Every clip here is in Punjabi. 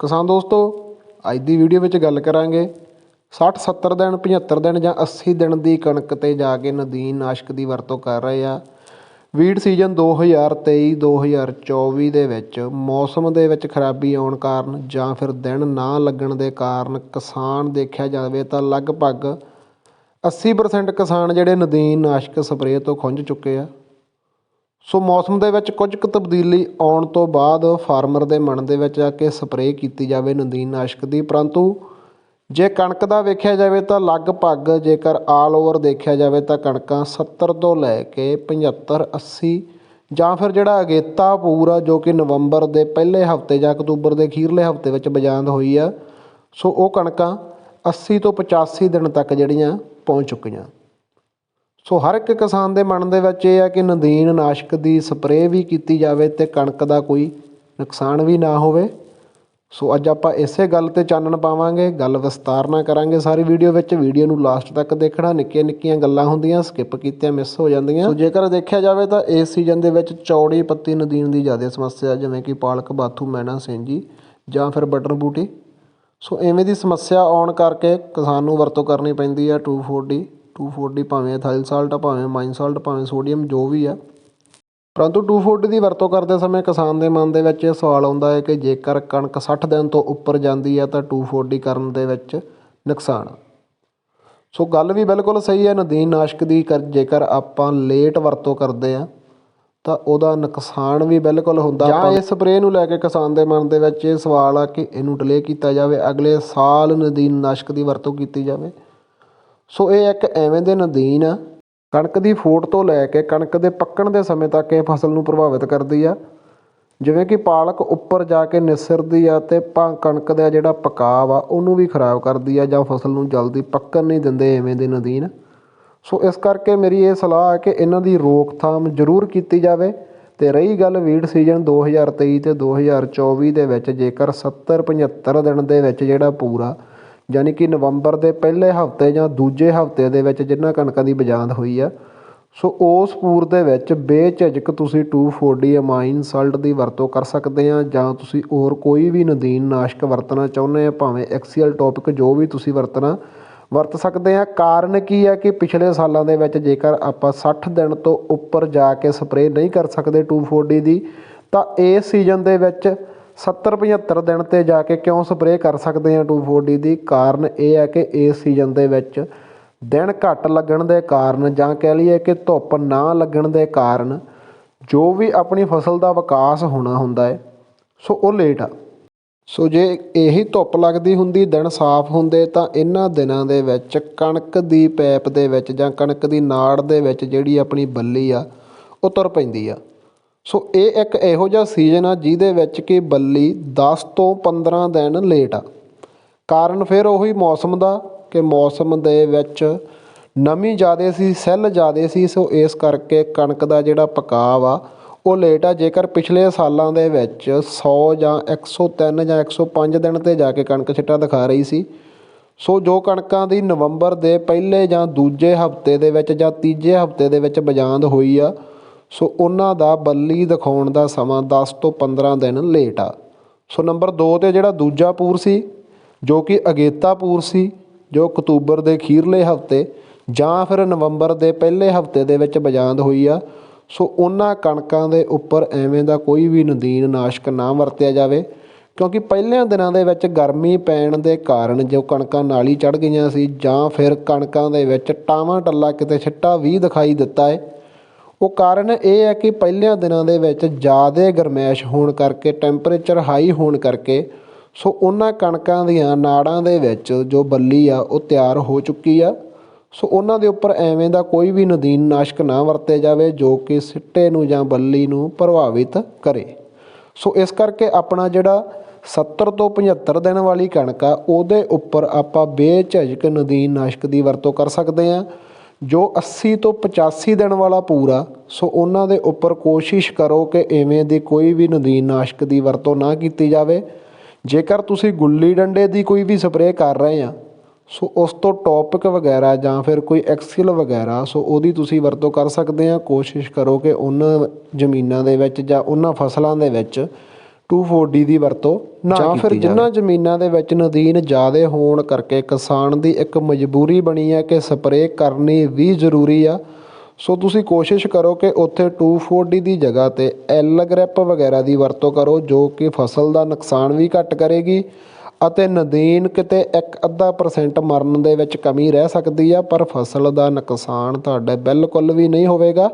ਕਿਸਾਨ ਦੋਸਤੋ, ਅੱਜ ਦੀ ਵੀਡੀਓ ਵਿੱਚ ਗੱਲ ਕਰਾਂਗੇ 60 70 ਦਿਨ 75 ਦਿਨ ਜਾਂ 80 ਦਿਨ ਦੀ ਕਣਕ ਤੇ ਜਾ ਕੇ ਨਦੀਨ ਨਾਸ਼ਕ ਦੀ ਵਰਤੋਂ ਕਰ ਰਹੇ ਆ। ਵੀਡ ਸੀਜ਼ਨ 2023 2024 ਦੇ ਵਿੱਚ ਮੌਸਮ ਦੇ ਵਿੱਚ ਖਰਾਬੀ ਆਉਣ ਕਾਰਨ ਜਾਂ ਫਿਰ ਦਿਨ ਨਾ ਲੱਗਣ ਦੇ ਕਾਰਨ ਕਿਸਾਨ ਦੇਖਿਆ ਜਾਵੇ ਤਾਂ ਲਗਭਗ 80% ਕਿਸਾਨ ਜਿਹੜੇ ਨਦੀਨ ਨਾਸ਼ਕ ਸਪਰੇਅ ਤੋਂ ਖੁੰਝ ਚੁੱਕੇ ਆ। ਸੋ ਮੌਸਮ ਦੇ ਵਿੱਚ ਕੁਝ ਕੁ ਤਬਦੀਲੀ ਆਉਣ ਤੋਂ ਬਾਅਦ ਫਾਰਮਰ ਦੇ ਮਨ ਦੇ ਵਿੱਚ ਆ ਕੇ ਸਪਰੇਅ ਕੀਤੀ ਜਾਵੇ ਨਦੀਨ ਨਾਸ਼ਕ ਦੀ। ਪਰੰਤੂ ਜੇ ਕਣਕ ਦਾ ਵੇਖਿਆ ਜਾਵੇ ਤਾਂ ਲਗਭਗ ਜੇਕਰ ਆਲ ਓਵਰ ਦੇਖਿਆ ਜਾਵੇ ਤਾਂ ਕਣਕਾਂ 70 ਤੋਂ ਲੈ ਕੇ 75 80 ਜਾਂ ਫਿਰ ਜਿਹੜਾ ਅਗੇਤਾ ਪੂਰਾ ਜੋ ਕਿ ਨਵੰਬਰ ਦੇ ਪਹਿਲੇ ਹਫ਼ਤੇ ਜਾਂ ਅਕਤੂਬਰ ਦੇ ਅਖੀਰਲੇ ਹਫ਼ਤੇ ਵਿੱਚ ਬਜਾਂਦ ਹੋਈ ਆ, ਸੋ ਉਹ ਕਣਕਾਂ 80 ਤੋਂ 85 ਦਿਨ ਤੱਕ ਜਿਹੜੀਆਂ ਪਹੁੰਚ ਚੁੱਕੀਆਂ। ਸੋ ਹਰ ਇੱਕ ਕਿਸਾਨ ਦੇ ਮਨ ਦੇ ਵਿੱਚ ਇਹ ਆ ਕਿ ਨਦੀਨ ਨਾਸ਼ਕ ਦੀ ਸਪਰੇਅ ਵੀ ਕੀਤੀ ਜਾਵੇ ਤੇ ਕਣਕ ਦਾ ਕੋਈ ਨੁਕਸਾਨ ਵੀ ਨਾ ਹੋਵੇ। ਸੋ ਅੱਜ ਆਪਾਂ ਇਸੇ ਗੱਲ ਤੇ ਚਾਨਣ ਪਾਵਾਂਗੇ, ਗੱਲ ਵਿਸਤਾਰ ਨਾਲ ਕਰਾਂਗੇ ਸਾਰੀ ਵੀਡੀਓ ਵਿੱਚ। ਵੀਡੀਓ ਨੂੰ ਲਾਸਟ ਤੱਕ ਦੇਖਣਾ, ਨਿੱਕੀਆਂ ਨਿੱਕੀਆਂ ਗੱਲਾਂ ਹੁੰਦੀਆਂ ਸਕਿਪ ਕੀਤੀਆਂ ਮਿਸ ਹੋ ਜਾਂਦੀਆਂ। ਸੋ ਜੇਕਰ ਦੇਖਿਆ ਜਾਵੇ ਤਾਂ ਇਸ ਸੀਜ਼ਨ ਦੇ ਵਿੱਚ ਚੌੜੀ ਪੱਤੀ ਨਦੀਨ ਦੀ ਜ਼ਿਆਦਾ ਸਮੱਸਿਆ, ਜਿਵੇਂ ਕਿ ਪਾਲਕ, ਬਾਥੂ ਮੈਨਾ ਸਿੰਜੀ ਜਾਂ ਫਿਰ ਬਟਰ ਬੂਟੀ। ਸੋ ਐਵੇਂ ਦੀ ਸਮੱਸਿਆ ਆਉਣ ਕਰਕੇ ਕਿਸਾਨ ਨੂੰ ਵਰਤੋਂ ਕਰਨੀ ਪੈਂਦੀ ਆ 240 240 ਭਾਵੇਂ ਇਥਾਈਲ ਸਾਲਟ ਆ ਭਾਵੇਂ ਮਾਈਨ ਸਾਲਟ ਭਾਵੇਂ ਸੋਡੀਅਮ ਜੋ ਵੀ ਆ। ਪਰੰਤੂ 240 ਦੀ ਵਰਤੋਂ ਕਰਦੇ ਸਮੇਂ ਕਿਸਾਨ ਦੇ ਮਨ ਦੇ ਵਿੱਚ ਇਹ ਸਵਾਲ ਆਉਂਦਾ ਹੈ ਕਿ ਜੇਕਰ ਕਣਕ 60 ਦਿਨ ਤੋਂ ਉੱਪਰ ਜਾਂਦੀ ਹੈ ਤਾਂ 240 ਕਰਨ ਦੇ ਵਿੱਚ ਨੁਕਸਾਨ। ਸੋ ਗੱਲ ਵੀ ਬਿਲਕੁਲ ਸਹੀ ਹੈ ਨਦੀਨ ਨਾਸ਼ਕ ਦੀ ਕਰ ਜੇਕਰ ਆਪਾਂ ਲੇਟ ਵਰਤੋਂ ਕਰਦੇ ਆ ਤਾਂ ਉਹਦਾ ਨੁਕਸਾਨ ਵੀ ਬਿਲਕੁਲ ਹੁੰਦਾ। ਜਾਂ ਇਸ ਸਪਰੇਅ ਨੂੰ ਲੈ ਕੇ ਕਿਸਾਨ ਦੇ ਮਨ ਦੇ ਵਿੱਚ ਇਹ ਸਵਾਲ ਆ ਕਿ ਇਹਨੂੰ ਡਿਲੇ ਕੀਤਾ ਜਾਵੇ ਅਗਲੇ ਸਾਲ ਨਦੀਨ ਨਾਸ਼ਕ ਦੀ ਵਰਤੋਂ ਕੀਤੀ ਜਾਵੇ। ਸੋ ਇਹ ਇੱਕ ਐਵੇਂ ਦੇ ਨਦੀਨ ਆ ਕਣਕ ਦੀ ਫੋਟ ਤੋਂ ਲੈ ਕੇ ਕਣਕ ਦੇ ਪੱਕਣ ਦੇ ਸਮੇਂ ਤੱਕ ਇਹ ਫਸਲ ਨੂੰ ਪ੍ਰਭਾਵਿਤ ਕਰਦੀ ਆ। ਜਿਵੇਂ ਕਿ ਪਾਲਕ ਉੱਪਰ ਜਾ ਕੇ ਨਿਸਰਦੀ ਆ ਤੇ ਭਾ ਕਣਕ ਦਾ ਜਿਹੜਾ ਪਕਾਵ ਆ, ਉਹਨੂੰ ਵੀ ਖਰਾਬ ਕਰਦੀ ਆ ਜਾਂ ਫਸਲ ਨੂੰ ਜਲਦੀ ਪੱਕਣ ਨਹੀਂ ਦਿੰਦੇ ਐਵੇਂ ਦੇ ਨਦੀਨ। ਸੋ ਇਸ ਕਰਕੇ ਮੇਰੀ ਇਹ ਸਲਾਹ ਹੈ ਕਿ ਇਹਨਾਂ ਦੀ ਰੋਕਥਾਮ ਜ਼ਰੂਰ ਕੀਤੀ ਜਾਵੇ ਤੇ ਰਹੀ ਗੱਲ ਵੀਡ ਸੀਜ਼ਨ 2023 ਤੇ 2024 ਦੇ ਵਿੱਚ ਜੇਕਰ 70 75 ਦਿਨ ਦੇ ਵਿੱਚ ਜਿਹੜਾ ਪੂਰਾ ਯਾਨੀ ਕਿ ਨਵੰਬਰ ਦੇ ਪਹਿਲੇ ਹਫ਼ਤੇ ਜਾਂ ਦੂਜੇ ਹਫ਼ਤੇ ਦੇ ਵਿੱਚ ਜਿਨ੍ਹਾਂ ਕਣਕਾਂ ਦੀ ਬਜਾਂਦ ਹੋਈ ਆ, ਸੋ ਉਸ ਪੂਰ ਦੇ ਵਿੱਚ ਬੇਝਿਜਕ ਤੁਸੀਂ 240 ਅਮਾਈਨ ਸਾਲਟ ਦੀ ਵਰਤੋਂ ਕਰ ਸਕਦੇ ਆ, ਜਾਂ ਤੁਸੀਂ ਹੋਰ ਕੋਈ ਵੀ ਨਦੀਨ ਨਾਸ਼ਕ ਵਰਤਣਾ ਚਾਹੁੰਦੇ ਆ, ਭਾਵੇਂ ਐਕਸੀਅਲ ਟੌਪਿਕ ਜੋ ਵੀ ਤੁਸੀਂ ਵਰਤਣਾ, ਵਰਤ ਸਕਦੇ ਆ। ਕਾਰਨ ਕੀ ਹੈ ਕਿ ਪਿਛਲੇ ਸਾਲਾਂ ਦੇ ਵਿੱਚ ਜੇਕਰ ਆਪਾਂ 60 ਦਿਨ ਤੋਂ ਉੱਪਰ ਜਾ ਕੇ ਸਪਰੇਅ ਨਹੀਂ ਕਰ ਸਕਦੇ 240 ਦੀ, ਤਾਂ ਇਸ ਸੀਜ਼ਨ ਦੇ ਵਿੱਚ 70 75 ਦਿਨ ਤੇ ਜਾ ਕੇ ਕਿਉਂ ਸਪਰੇਅ ਕਰ ਸਕਦੇ ਆ 240 ਦੀ? ਕਾਰਨ ਇਹ ਹੈ ਕਿ ਇਸ ਸੀਜ਼ਨ ਦੇ ਵਿੱਚ ਦਿਨ ਘੱਟ ਲੱਗਣ ਦੇ ਕਾਰਨ ਜਾਂ ਕਹਿ ਲਈਏ ਕਿ ਧੁੱਪ ਨਾ ਲੱਗਣ ਦੇ ਕਾਰਨ ਜੋ ਵੀ ਆਪਣੀ ਫਸਲ ਦਾ ਵਿਕਾਸ ਹੋਣਾ ਹੁੰਦਾ ਹੈ, ਸੋ ਉਹ ਲੇਟ ਆ। ਸੋ ਜੇ ਇਹੀ ਧੁੱਪ ਲੱਗਦੀ ਹੁੰਦੀ, ਦਿਨ ਸਾਫ਼ ਹੁੰਦੇ, ਤਾਂ ਇਹਨਾਂ ਦਿਨਾਂ ਦੇ ਵਿੱਚ ਕਣਕ ਦੀ ਪੈਪ ਦੇ ਵਿੱਚ ਜਾਂ ਕਣਕ ਦੀ ਨਾੜ ਦੇ ਵਿੱਚ ਜਿਹੜੀ ਆਪਣੀ ਬੱਲੀ ਆ, ਉਹ ਤੁਰ ਪੈਂਦੀ ਆ। ਸੋ ਇਹ ਇੱਕ ਇਹੋ ਜਿਹਾ ਸੀਜ਼ਨ ਆ ਜਿਹਦੇ ਵਿੱਚ ਕਿ ਬੱਲੀ 10 ਤੋਂ 15 ਦਿਨ ਲੇਟ ਆ। ਕਾਰਨ ਫਿਰ ਉਹੀ ਮੌਸਮ ਦਾ ਕਿ ਮੌਸਮ ਦੇ ਵਿੱਚ ਨਮੀ ਜ਼ਿਆਦੇ ਸੀ, ਸੈੱਲ ਜ਼ਿਆਦੇ ਸੀ, ਸੋ ਇਸ ਕਰਕੇ ਕਣਕ ਦਾ ਜਿਹੜਾ ਪਕਾਵ ਆ, ਉਹ ਲੇਟ ਆ। ਜੇਕਰ ਪਿਛਲੇ ਸਾਲਾਂ ਦੇ ਵਿੱਚ 100 ਜਾਂ 103 ਜਾਂ 105 ਦਿਨ ਤੇ ਜਾ ਕੇ ਕਣਕ ਛਿੱਟਾ ਦਿਖਾ ਰਹੀ ਸੀ, ਸੋ ਜੋ ਕਣਕਾਂ ਦੀ ਨਵੰਬਰ ਦੇ ਪਹਿਲੇ ਜਾਂ ਦੂਜੇ ਹਫ਼ਤੇ ਦੇ ਵਿੱਚ ਜਾਂ ਤੀਜੇ ਹਫ਼ਤੇ ਦੇ ਵਿੱਚ ਬਜਾਂਦ ਹੋਈ ਆ ਸੋ ਉਹਨਾਂ ਦਾ ਬੱਲੀ ਦਿਖਾਉਣ ਦਾ ਸਮਾਂ 10 ਤੋਂ 15 ਦਿਨ ਲੇਟ ਆ। ਸੋ ਨੰਬਰ 2 ਤੇ ਜਿਹੜਾ ਦੂਜਾ ਪੂਰ ਸੀ, ਜੋ ਕਿ ਅਗੇਤਾ ਪੂਰ ਸੀ, ਜੋ ਅਕਤੂਬਰ ਦੇ ਅਖੀਰਲੇ ਹਫ਼ਤੇ ਜਾਂ ਫਿਰ ਨਵੰਬਰ ਦੇ ਪਹਿਲੇ ਹਫ਼ਤੇ ਦੇ ਵਿੱਚ ਬਜਾਂਦ ਹੋਈ ਆ। ਸੋ ਉਹਨਾਂ ਕਣਕਾਂ ਦੇ ਉੱਪਰ ਐਵੇਂ ਦਾ ਕੋਈ ਵੀ ਨਦੀਨ ਨਾਸ਼ਕ ਨਾ ਵਰਤਿਆ ਜਾਵੇ, ਕਿਉਂਕਿ ਪਹਿਲਿਆਂ ਦਿਨਾਂ ਦੇ ਵਿੱਚ ਗਰਮੀ ਪੈਣ ਦੇ ਕਾਰਨ ਜੋ ਕਣਕਾਂ ਨਾਲੀ ਚੜ ਗਈਆਂ ਸੀ ਜਾਂ ਫਿਰ ਕਣਕਾਂ ਦੇ ਵਿੱਚ ਟਾਵਾਂ ਟੱਲਾ ਕਿਤੇ ਛਿੱਟਾ ਵੀ ਦਿਖਾਈ ਦਿੱਤਾ ਹੈ ਉਹ ਕਾਰਨ ਇਹ ਹੈ ਕਿ ਪਹਿਲਿਆਂ ਦਿਨਾਂ ਦੇ ਵਿੱਚ ਜ਼ਿਆਦਾ ਗਰਮੈਸ਼ ਹੋਣ ਕਰਕੇ, ਟੈਂਪਰੇਚਰ ਹਾਈ ਹੋਣ ਕਰਕੇ, ਸੋ ਉਹਨਾਂ ਕਣਕਾਂ ਦੀਆਂ ਨਾੜਾਂ ਦੇ ਵਿੱਚ ਜੋ ਬੱਲੀ ਆ, ਉਹ ਤਿਆਰ ਹੋ ਚੁੱਕੀ ਆ। ਸੋ ਉਹਨਾਂ ਦੇ ਉੱਪਰ ਐਵੇਂ ਦਾ ਕੋਈ ਵੀ ਨਦੀਨ ਨਾਸ਼ਕ ਨਾ ਵਰਤੇ ਜਾਵੇ, ਜੋ ਕਿ ਸਿੱਟੇ ਨੂੰ ਜਾਂ ਬੱਲੀ ਨੂੰ ਪ੍ਰਭਾਵਿਤ ਕਰੇ। ਸੋ ਇਸ ਕਰਕੇ ਆਪਣਾ ਜਿਹੜਾ 70 ਤੋਂ 75 ਦਿਨ ਵਾਲੀ ਕਣਕ ਆ, ਉਹਦੇ ਉੱਪਰ ਆਪਾਂ ਬੇਝਿਜਕ ਨਦੀਨ ਨਾਸ਼ਕ ਦੀ ਵਰਤੋਂ ਕਰ ਸਕਦੇ ਆ। ਜੋ 80 ਤੋਂ 85 ਦਿਨ ਵਾਲਾ ਪੂਰਾ, ਸੋ ਉਹਨਾਂ ਦੇ ਉੱਪਰ ਕੋਸ਼ਿਸ਼ ਕਰੋ ਕਿ ਐਵੇਂ ਦੀ ਕੋਈ ਵੀ ਨਦੀਨ ਨਾਸ਼ਕ ਦੀ ਵਰਤੋਂ ਨਾ ਕੀਤੀ ਜਾਵੇ। ਜੇਕਰ ਤੁਸੀਂ ਗੁੱਲੀ ਡੰਡੇ ਦੀ ਕੋਈ ਵੀ ਸਪਰੇਅ ਕਰ ਰਹੇ ਆ, ਸੋ ਉਸ ਤੋਂ ਟੌਪਿਕ ਵਗੈਰਾ ਜਾਂ ਫਿਰ ਕੋਈ ਐਕਸਲ ਵਗੈਰਾ, ਸੋ ਉਹਦੀ ਤੁਸੀਂ ਵਰਤੋਂ ਕਰ ਸਕਦੇ ਆ। ਕੋਸ਼ਿਸ਼ ਕਰੋ ਕਿ ਉਹਨਾਂ ਜ਼ਮੀਨਾਂ ਦੇ ਵਿੱਚ ਜਾਂ ਉਹਨਾਂ ਫਸਲਾਂ ਦੇ ਵਿੱਚ 2,4-D ਦੀ ਵਰਤੋਂ ਨਾ ਜਾਂ ਫਿਰ ਜਿਨ੍ਹਾਂ ਜ਼ਮੀਨਾਂ ਦੇ ਵਿੱਚ ਨਦੀਨ ਜ਼ਿਆਦਾ ਹੋਣ ਕਰਕੇ ਕਿਸਾਨ ਦੀ ਇੱਕ ਮਜਬੂਰੀ ਬਣੀ ਹੈ ਕਿ ਸਪਰੇਅ ਕਰਨੀ ਵੀ ਜ਼ਰੂਰੀ ਆ। ਸੋ ਤੁਸੀਂ ਕੋਸ਼ਿਸ਼ ਕਰੋ ਕਿ ਉੱਥੇ 2,4-D ਦੀ ਜਗ੍ਹਾ ਤੇ ਐਲ ਗ੍ਰਿਪ ਵਗੈਰਾ ਦੀ ਵਰਤੋਂ ਕਰੋ ਜੋ ਕਿ ਫਸਲ ਦਾ ਨੁਕਸਾਨ ਵੀ ਘੱਟ ਕਰੇਗੀ ਅਤੇ ਨਦੀਨ ਕਿਤੇ ਇੱਕ ਅੱਧਾ ਪਰਸੈਂਟ ਮਰਨ ਦੇ ਵਿੱਚ ਕਮੀ ਰਹਿ ਸਕਦੀ ਆ ਪਰ ਫਸਲ ਦਾ ਨੁਕਸਾਨ ਤੁਹਾਡਾ ਬਿਲਕੁਲ ਵੀ ਨਹੀਂ ਹੋਵੇਗਾ।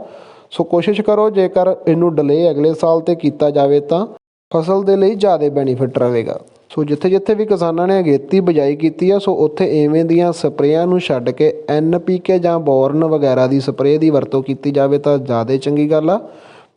ਸੋ ਕੋਸ਼ਿਸ਼ ਕਰੋ ਜੇਕਰ ਇਹਨੂੰ ਡਿਲੇ ਅਗਲੇ ਸਾਲ ਤੇ ਕੀਤਾ ਜਾਵੇ ਤਾਂ। ਫਸਲ ਦੇ ਲਈ ਜ਼ਿਆਦਾ ਬੈਨੀਫਿਟ ਰਹੇਗਾ। ਸੋ ਜਿੱਥੇ ਜਿੱਥੇ ਵੀ ਕਿਸਾਨਾਂ ਨੇ ਅਗੇਤੀ ਬਿਜਾਈ ਕੀਤੀ ਆ, ਸੋ ਉੱਥੇ ਐਵੇਂ ਦੀਆਂ ਸਪਰੇਆਂ ਨੂੰ ਛੱਡ ਕੇ ਐਨਪੀਕੇ ਜਾਂ ਬੋਰਨ ਵਗੈਰਾ ਦੀ ਸਪਰੇਅ ਦੀ ਵਰਤੋਂ ਕੀਤੀ ਜਾਵੇ ਤਾਂ ਜ਼ਿਆਦਾ ਚੰਗੀ ਗੱਲ ਆ।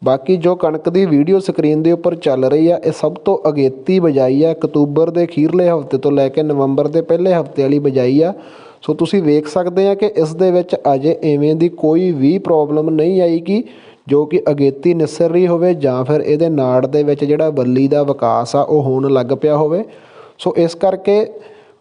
ਬਾਕੀ ਜੋ ਕਣਕ ਦੀ ਵੀਡੀਓ ਸਕਰੀਨ ਦੇ ਉੱਪਰ ਚੱਲ ਰਹੀ ਆ, ਇਹ ਸਭ ਤੋਂ ਅਗੇਤੀ ਬਿਜਾਈ ਆ। ਅਕਤੂਬਰ ਦੇ ਅਖੀਰਲੇ ਹਫ਼ਤੇ ਤੋਂ ਲੈ ਕੇ ਨਵੰਬਰ ਦੇ ਪਹਿਲੇ ਹਫ਼ਤੇ ਵਾਲੀ ਬਿਜਾਈ ਆ। ਸੋ ਤੁਸੀਂ ਵੇਖ ਸਕਦੇ ਆ ਕਿ ਇਸ ਦੇ ਵਿੱਚ ਅਜੇ ਐਵੇਂ ਦੀ ਕੋਈ ਵੀ ਪ੍ਰੋਬਲਮ ਨਹੀਂ ਆਏਗੀ ਜੋ ਕਿ ਅਗੇਤੀ ਨਿਸਰ ਰਹੀ ਹੋਵੇ ਜਾਂ ਫਿਰ ਇਹਦੇ ਨਾੜ ਦੇ ਵਿੱਚ ਜਿਹੜਾ ਬੱਲੀ ਦਾ ਵਿਕਾਸ ਆ, ਉਹ ਹੋਣ ਲੱਗ ਪਿਆ ਹੋਵੇ। ਸੋ ਇਸ ਕਰਕੇ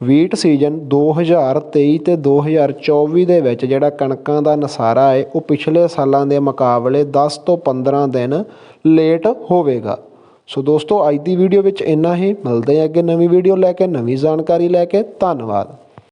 ਵੀਟ ਸੀਜ਼ਨ 2023 ਤੇ 2024 ਦੇ ਵਿੱਚ ਜਿਹੜਾ ਕਣਕਾਂ ਦਾ ਨਸਾਰਾ ਹੈ, ਉਹ ਪਿਛਲੇ ਸਾਲਾਂ ਦੇ ਮੁਕਾਬਲੇ 10 ਤੋਂ 15 ਦਿਨ ਲੇਟ ਹੋਵੇਗਾ। ਸੋ ਦੋਸਤੋ, ਅੱਜ ਦੀ ਵੀਡੀਓ ਵਿੱਚ ਇੰਨਾ ਹੀ। ਮਿਲਦੇ ਹਾਂ ਅੱਗੇ ਨਵੀਂ ਵੀਡੀਓ ਲੈ ਕੇ, ਨਵੀਂ ਜਾਣਕਾਰੀ ਲੈ ਕੇ। ਧੰਨਵਾਦ।